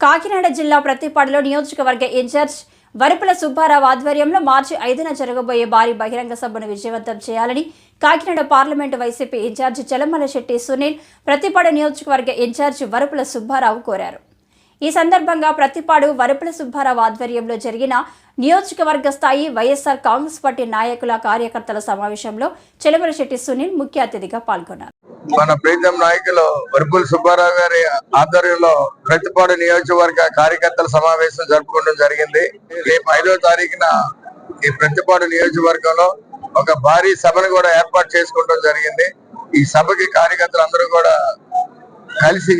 కాకినాడ జిల్లా ప్రతిపాడులో నియోజకవర్గ ఇన్ఛార్జ్ వరపుల సుబ్బారావు ఆధ్వర్యంలో మార్చి ఐదున జరగబోయే భారీ బహిరంగ సభను విజయవంతం చేయాలని Kakinada parliament YCP incharge Chalamala Shetty Sunil Prathipadu నియోజకవర్గ ఇన్ఛార్జ్ వరపుల సుబ్బారావు కోరారు. ఈ సందర్భంగా ప్రతిపాడు వరపుల సుబ్బారావు ఆధ్వర్యంలో జరిగిన నియోజకవర్గ స్థాయి వైఎస్ఆర్ కాంగ్రెస్ పార్టీ నాయకుల కార్యకర్తల సమావేశంలో చెలమల శెట్టి సునీల్ ముఖ్య అతిథిగా పాల్గొన్నారు. మన ప్రీతం నాయకులు వర్పుల్ సుబ్బారావు గారి ఆధ్వర్యంలో ప్రతిపాడు నియోజకవర్గ కార్యకర్తల సమావేశం జరుపుకోవడం జరిగింది. రేపు ఐదో తారీఖున ఈ ప్రతిపాడు నియోజకవర్గంలో ఒక భారీ సభను కూడా ఏర్పాటు చేసుకోవడం జరిగింది. ఈ సభకి కార్యకర్తలు అందరూ కూడా కలిసి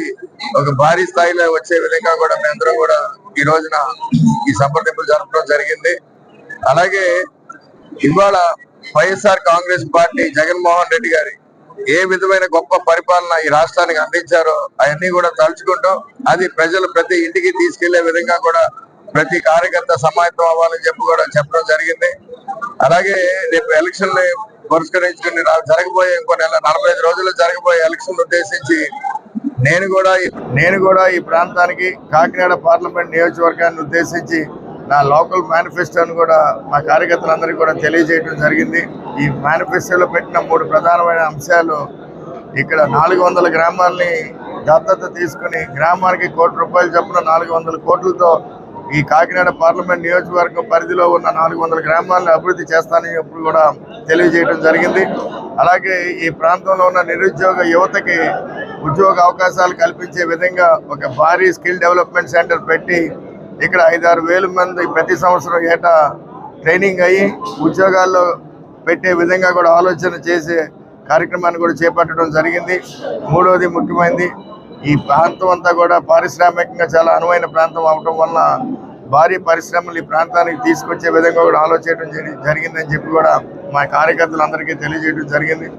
ఒక భారీ స్థాయిలో వచ్చే విధంగా కూడా మేమందరం కూడా ఈ రోజున ఈ సంప్రదింపులు జరపడం జరిగింది. అలాగే ఇవాళ వైఎస్ఆర్ కాంగ్రెస్ పార్టీ జగన్మోహన్ రెడ్డి గారి ఏ విధమైన గొప్ప పరిపాలన ఈ రాష్ట్రానికి అందించారో అవన్నీ కూడా తలుచుకుంటాం అది ప్రజలు ప్రతి ఇంటికి తీసుకెళ్ళే విధంగా కూడా ప్రతి కార్యకర్త సమాయత్తం అవ్వాలని చెప్పి కూడా చెప్పడం జరిగింది. అలాగే రేపు ఎలక్షన్ పురస్కరించుకుని జరగబోయే ఇంకో నెల నలభై ఐదు రోజుల్లో జరగబోయే ఎలక్షన్ ఉద్దేశించి నేను కూడా నేను కూడా ఈ ప్రాంతానికి కాకినాడ పార్లమెంట్ నియోజకవర్గాన్ని ఉద్దేశించి నా లోకల్ మేనిఫెస్టోని కూడా మా కార్యకర్తలందరికీ కూడా తెలియజేయడం జరిగింది. ఈ మేనిఫెస్టోలో పెట్టిన మూడు ప్రధానమైన అంశాలు ఇక్కడ నాలుగు వందల గ్రామాలని దత్తత తీసుకుని గ్రామానికి కోటి రూపాయలు చొప్పున నాలుగు వందల కోట్లతో ఈ కాకినాడ పార్లమెంట్ నియోజకవర్గం పరిధిలో ఉన్న నాలుగు వందల గ్రామాలను అభివృద్ధి చేస్తానని ఇప్పుడు కూడా తెలియజేయడం జరిగింది. అలాగే ఈ ప్రాంతంలో ఉన్న నిరుద్యోగ యువతకి ఉద్యోగ అవకాశాలు కల్పించే విధంగా ఒక భారీ స్కిల్ డెవలప్మెంట్ సెంటర్ పెట్టి ఇక్కడ ఐదారు వేల మంది ప్రతి సంవత్సరం ఏటా ట్రైనింగ్ అయ్యి ఉద్యోగాల్లో పెట్టే విధంగా కూడా ఆలోచన చేసే కార్యక్రమాన్ని కూడా చేపట్టడం జరిగింది. మూడవది ముఖ్యమైనది ఈ ప్రాంతం అంతా కూడా పారిశ్రామికంగా చాలా అనువైన ప్రాంతం అవటం వల్ల భారీ పరిశ్రమలు ఈ ప్రాంతానికి తీసుకొచ్చే విధంగా కూడా ఆలోచించడం జరిగిందని చెప్పి కూడా మా కార్యకర్తలందరికీ తెలియజేయడం జరిగింది.